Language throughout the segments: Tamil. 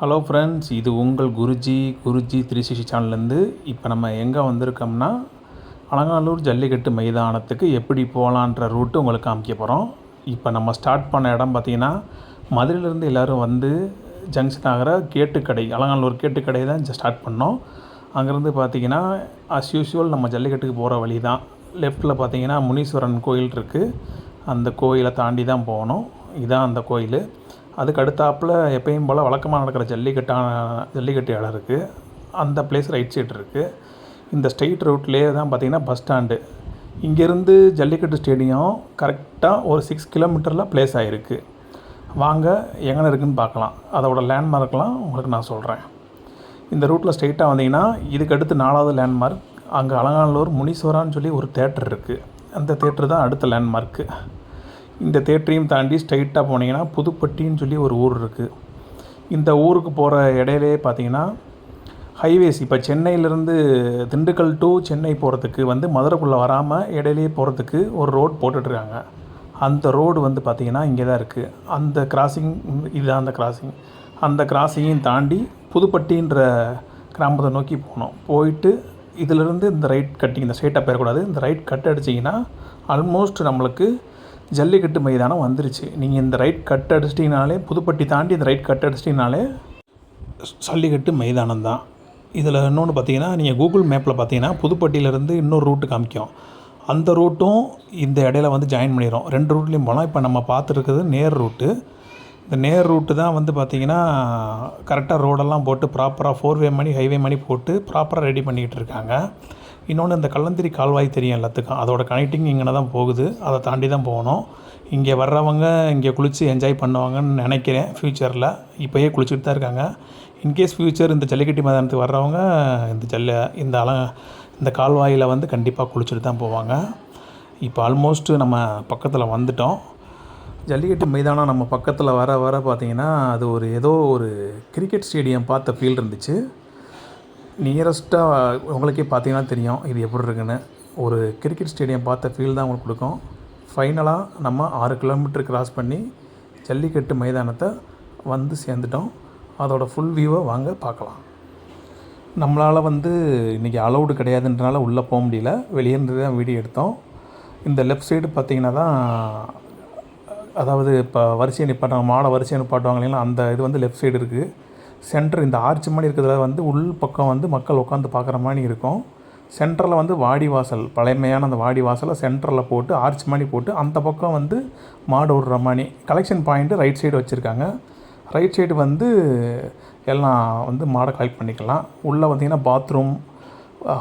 ஹலோ ஃப்ரெண்ட்ஸ் இது உங்கள் குருஜி குருஜி த்ரீ சிக்ஸ்டி சேனல்லேருந்து இப்போ நம்ம எங்கே வந்திருக்கோம்னா அலங்காநல்லூர் ஜல்லிக்கட்டு மைதானத்துக்கு எப்படி போகலான்ற ரூட்டு உங்களுக்கு காமிக்க போகிறோம் இப்போ நம்ம ஸ்டார்ட் பண்ண இடம் பார்த்திங்கன்னா மதுரையிலேருந்து எல்லோரும் வந்து ஜங்ஷன் ஆகிற கேட்டுக்கடை அலங்காநல்லூர் கேட்டுக்கடை தான் ஸ்டார்ட் பண்ணோம். அங்கேருந்து பார்த்திங்கன்னா அஸ் யூஷுவல் நம்ம ஜல்லிக்கட்டுக்கு போகிற வழி தான் லெஃப்ட்டில் பார்த்தீங்கன்னா முனீஸ்வரன் கோயில் இருக்குது அந்த கோயிலை தாண்டி தான் போகணும். இதான் அந்த கோயில். அதுக்கு அடுத்தாப்பில் எப்பயும் போல் வழக்கமாக நடக்கிற ஜல்லிக்கட்டான ஜல்லிக்கட்டு இடம் இருக்குது அந்த பிளேஸ் ரைட் சைடு இருக்குது இந்த ஸ்ட்ரெயிட் ரூட்லேயே தான் பார்த்திங்கன்னா பஸ் ஸ்டாண்டு இங்கேருந்து ஜல்லிக்கட்டு ஸ்டேடியம் கரெக்டாக ஒரு சிக்ஸ் கிலோமீட்டரில் ப்ளேஸ் ஆகிருக்கு வாங்க எங்கே இருக்குதுன்னு பார்க்கலாம். அதோட லேண்ட்மார்க்லாம் உங்களுக்கு நான் சொல்கிறேன் இந்த ரூட்டில் ஸ்ட்ரெயிட்டாக வந்தீங்கன்னா இதுக்கு அடுத்து நாலாவது லேண்ட்மார்க் அங்கே அலங்காநல்லூர் முனீஸ்வரான்னு சொல்லி ஒரு தேட்டர் இருக்குது அந்த தேட்டர் தான் அடுத்த லேண்ட்மார்க்கு இந்த தேட்டரையும் தாண்டி ஸ்ட்ரைட்டாக போனீங்கன்னா புதுப்பட்டின்னு சொல்லி ஒரு ஊர் இருக்குது இந்த ஊருக்கு போகிற இடையிலே பார்த்தீங்கன்னா ஹைவேஸ் இப்போ சென்னையிலேருந்து திண்டுக்கல் டு சென்னை போகிறதுக்கு வந்து மதுரைக்குள்ளே வராமல் இடையிலேயே போகிறதுக்கு ஒரு ரோட் போட்டுட்ருக்காங்க. அந்த ரோடு வந்து பார்த்திங்கன்னா இங்கே தான் இருக்குது அந்த கிராசிங் இதுதான் அந்த கிராசிங் அந்த கிராசிங்கையும் தாண்டி புதுப்பட்டின்ற கிராமத்தை நோக்கி போனோம். போயிட்டு இதிலிருந்து இந்த ரைட் கட்டிங் இந்த ஸ்ட்ரைட்டாக போயிடக்கூடாது. இந்த ரைட் கட் அடிச்சிங்கன்னா ஆல்மோஸ்ட் நம்மளுக்கு ஜல்லிக்கட்டு மைதானம் வந்துருச்சு. நீங்கள் இந்த ரைட் கட் அடிச்சிட்டிங்கனாலே புதுப்பட்டி தாண்டி இந்த ரைட் கட் அடிச்சிட்டிங்கனாலே ஜல்லிக்கட்டு மைதானம் தான். இதில் இன்னொன்று பார்த்தீங்கன்னா நீங்கள் கூகுள் மேப்பில் பார்த்தீங்கன்னா புதுப்பட்டியிலேருந்து இன்னொரு ரூட்டு காமிக்கும். அந்த ரூட்டும் இந்த இடையில வந்து ஜாயின் பண்ணிடும் ரெண்டு ரூட்லேயும் போகலாம் இப்போ நம்ம பார்த்துருக்குறது நேர் ரூட்டு இந்த நேர் ரூட்டு தான் வந்து பார்த்திங்கன்னா கரெக்டாக ரோடெல்லாம் போட்டு ப்ராப்பராக ஃபோர் வே மணி ஹைவே மணி போட்டு ப்ராப்பராக ரெடி பண்ணிக்கிட்டு இருக்காங்க. இன்னொன்று இந்த கள்ளந்திரி கால்வாய் தெரியும் எல்லாத்துக்கும். அதோட கனெக்டிங் இங்கே தான் போகுது. அதை தாண்டி தான் போகணும். இங்கே வர்றவங்க இங்கே குளித்து என்ஜாய் பண்ணுவாங்கன்னு நினைக்கிறேன் ஃப்யூச்சரில் இப்போயே குளிச்சுட்டு தான் இருக்காங்க. இன்கேஸ் ஃப்யூச்சர் இந்த ஜல்லிக்கட்டு மைதானத்துக்கு வர்றவங்க இந்த ஜல்ல இந்த அல இந்த கால்வாயில் வந்து கண்டிப்பாக குளிச்சுட்டு தான் போவாங்க. இப்போ ஆல்மோஸ்ட்டு நம்ம பக்கத்தில் வந்துட்டோம். ஜல்லிக்கட்டு மைதானம் நம்ம பக்கத்தில் வர வர பார்த்திங்கன்னா அது ஒரு ஏதோ ஒரு கிரிக்கெட் ஸ்டேடியம் பார்த்த ஃபீல் இருந்துச்சு. நியரஸ்ட்டாக உங்களுக்கே பார்த்தீங்கன்னா தெரியும் இது எப்படி இருக்குன்னு. ஒரு கிரிக்கெட் ஸ்டேடியம் பார்த்த ஃபீல் தான் உங்களுக்கு கொடுக்கும். ஃபைனலாக நம்ம ஆறு கிலோமீட்டர் கிராஸ் பண்ணி ஜல்லிக்கட்டு மைதானத்தை வந்து சேர்ந்துட்டோம். அதோட ஃபுல் வியூவை வாங்க பார்க்கலாம். நம்மளால் வந்து இன்றைக்கி அலௌடு கிடையாதுன்றனால உள்ளே போக முடியல. வெளியேருந்து தான் வீடியோ எடுத்தோம். இந்த லெஃப்ட் சைடு பார்த்திங்கன்னா தான் அதாவது இப்போ வரிசையை நிப்பாட்டுவாங்க மாடை வரிசையை நிப்பாட்டுவாங்க இல்லைங்களா அந்த இது வந்து லெஃப்ட் சைடு இருக்குது சென்டர் இந்த ஆர்ச் மாதிரி இருக்கிறதுல வந்து உள் பக்கம் வந்து மக்கள் உட்காந்து பார்க்குற மாதிரி இருக்கும். சென்டரில் வந்து வாடி வாசல் பழமையான அந்த வாடி வாசலை சென்டரில் போட்டு ஆர்ச் மாதிரி போட்டு அந்த பக்கம் வந்து மாடு விடுற மாதிரி கலெக்ஷன் பாயிண்ட்டு ரைட் சைடு வச்சுருக்காங்க. ரைட் சைடு வந்து எல்லாம் வந்து மாடை கலெக்ட் பண்ணிக்கலாம். உள்ளே பார்த்திங்கன்னா பாத்ரூம்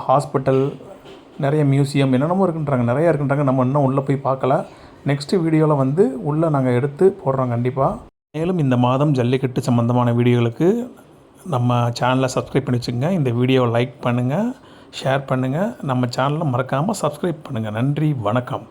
ஹாஸ்பிட்டல் நிறைய மியூசியம் என்னென்னமோ இருக்குன்றாங்க. நிறையா இருக்குன்றாங்க. நம்ம இன்னும் உள்ளே போய் பார்க்கல. நெக்ஸ்ட்டு வீடியோவில் வந்து உள்ளே நாங்கள் எடுத்து போடுறோம் கண்டிப்பாக மேலும் இந்த மாதம் ஜல்லிக்கட்டு சம்மந்தமான வீடியோகளுக்கு நம்ம சேனலை சப்ஸ்கிரைப் பண்ணி வச்சுங்க இந்த வீடியோவை லைக் பண்ணுங்கள் ஷேர் பண்ணுங்கள் நம்ம சேனலை மறக்காமல் சப்ஸ்கிரைப் பண்ணுங்கள் நன்றி வணக்கம்.